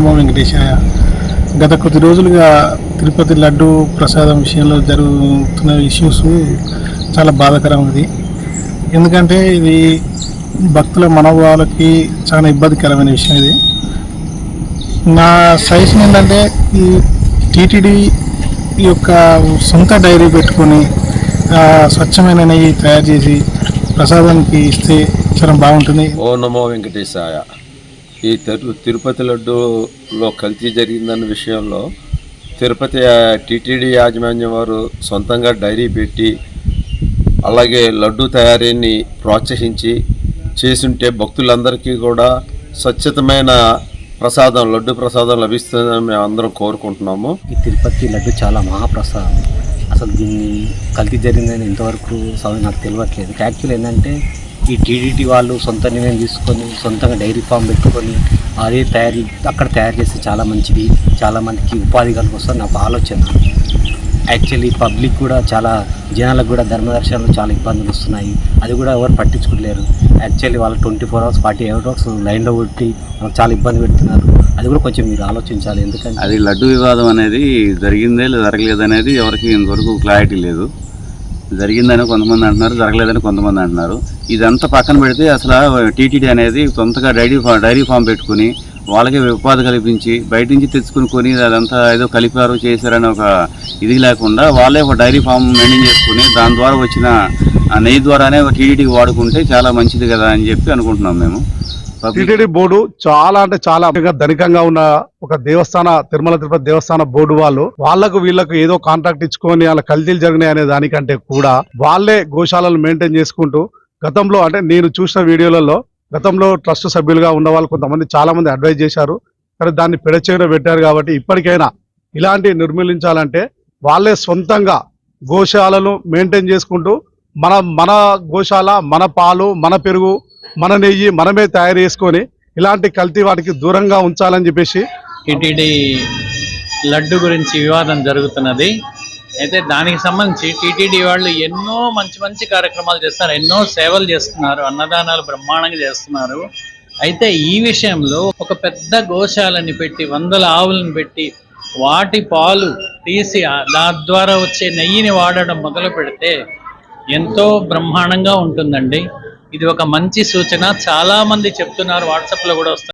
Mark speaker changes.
Speaker 1: నమో వెంకటేశాయ గత కొద్ది రోజులుగా తిరుపతి లడ్డు ప్రసాదం విషయంలో జరుగుతున్న ఇష్యూస్ చాలా బాధాకరమైనది ఎందుకంటే ఇది భక్తుల మనోభావాలకి చాలా ఇబ్బందికరమైన విషయం ఇది. నా సజెషన్ ఏంటంటే ఈ టీటీడీ యొక్క సొంత డైరీ పెట్టుకొని స్వచ్ఛమైన నెయ్యి తయారు చేసి ప్రసాదానికి ఇస్తే చాలా బాగుంటుంది.
Speaker 2: ఓ నమో వెంకటేశాయ. ఈ తిరుపతి లడ్డూలో కల్తీ జరిగిందన్న విషయంలో తిరుపతి టీటీడీ యాజమాన్యం వారు సొంతంగా డైరీ పెట్టి అలాగే లడ్డు తయారీని ప్రోత్సహించి చేసుంటే భక్తులందరికీ కూడా స్వచ్ఛతమైన ప్రసాదం లడ్డు ప్రసాదం లభిస్తుందని మేము అందరం కోరుకుంటున్నాము.
Speaker 3: ఈ తిరుపతి లడ్డు చాలా మహాప్రసాదం. అసలు దీన్ని కల్తీ జరిగిందని ఇంతవరకు నాకు తెలియట్లేదు. యాక్చువల్ ఏంటంటే ఈ టీడీటీ వాళ్ళు సొంత నిర్ణయం తీసుకొని సొంతంగా డైరీ ఫామ్ పెట్టుకొని అదే తయారీ అక్కడ తయారు చేస్తే చాలా మంచిది చాలా మందికి ఉపాధి కలిగొస్తుంది నాకు ఆలోచన. యాక్చువల్లీ పబ్లిక్ కూడా చాలా జనాలకు కూడా ధర్మదర్శనాలు చాలా ఇబ్బందులు వస్తున్నాయి. అది కూడా ఎవరు పట్టించుకోలేరు. యాక్చువల్లీ వాళ్ళు twenty four hours forty eight hours లైన్లో కొట్టి వాళ్ళకి చాలా ఇబ్బంది పెడుతున్నారు. అది కూడా కొంచెం మీరు ఆలోచించాలి. ఎందుకంటే
Speaker 4: అది లడ్డు వివాదం అనేది జరిగిందే లేదా జరగలేదు అనేది ఎవరికి ఇంతవరకు క్లారిటీ లేదు. జరిగిందని కొంతమంది అంటున్నారు జరగలేదని కొంతమంది అంటున్నారు. ఇదంతా పక్కన పెడితే అసలు టీటీడీ అనేది సొంతగా డైరీ ఫా డైరీ ఫామ్ పెట్టుకుని వాళ్ళకి ఉపాధి కల్పించి బయట నుంచి తెచ్చుకుని కొని అదంతా ఏదో కలిపారు చేశారని ఒక ఇది లేకుండా వాళ్ళే ఒక డైరీ ఫామ్ మెయింటైన్ చేసుకుని దాని ద్వారా వచ్చిన ఆ నెయ్యి ద్వారానే టీటీడీకి వాడుకుంటే చాలా మంచిది కదా అని చెప్పి అనుకుంటున్నాం మేము.
Speaker 5: టిటిడి బోర్డు చాలా అంటే చాలా ధనికంగా ఉన్న ఒక దేవస్థాన తిరుమల తిరుపతి దేవస్థాన బోర్డు వాళ్ళు వాళ్ళకు వీళ్ళకు ఏదో కాంట్రాక్ట్ ఇచ్చుకొని వాళ్ళ కల్తీలు జరిగినాయి అనే దానికంటే కూడా వాళ్ళే గోశాలను మెయింటైన్ చేసుకుంటూ గతంలో అంటే నేను చూసిన వీడియోలలో గతంలో ట్రస్ట్ సభ్యులుగా ఉన్న వాళ్ళు కొంతమంది చాలా మంది అడ్వైజ్ చేశారు. కానీ దాన్ని పెడచేయడం పెట్టారు కాబట్టి ఇప్పటికైనా ఇలాంటి నిర్మూలించాలంటే వాళ్ళే సొంతంగా గోశాలను మెయింటైన్ చేసుకుంటూ మన మన గోశాల మన పాలు మన పెరుగు మన నెయ్యి మనమే తయారు చేసుకొని ఇలాంటి కల్తీ వాటికి దూరంగా ఉంచాలని చెప్పేసి
Speaker 6: టిటిడి లడ్డు గురించి వివాదం జరుగుతున్నది. అయితే దానికి సంబంధించి టిటిడి వాళ్ళు ఎన్నో మంచి మంచి కార్యక్రమాలు చేస్తున్నారు ఎన్నో సేవలు చేస్తున్నారు అన్నదానాలు బ్రహ్మాండంగా చేస్తున్నారు. అయితే ఈ విషయంలో ఒక పెద్ద గోశాలని పెట్టి వందల ఆవులను పెట్టి వాటి పాలు తీసి దాని ద్వారా వచ్చే నెయ్యిని వాడడం మొదలు పెడితే ఎంతో బ్రహ్మాండంగా ఉంటుందండి. ఇది ఒక మంచి సూచన. చాలా మంది చెప్తున్నారు వాట్సాప్లో కూడా వస్తున్నారు.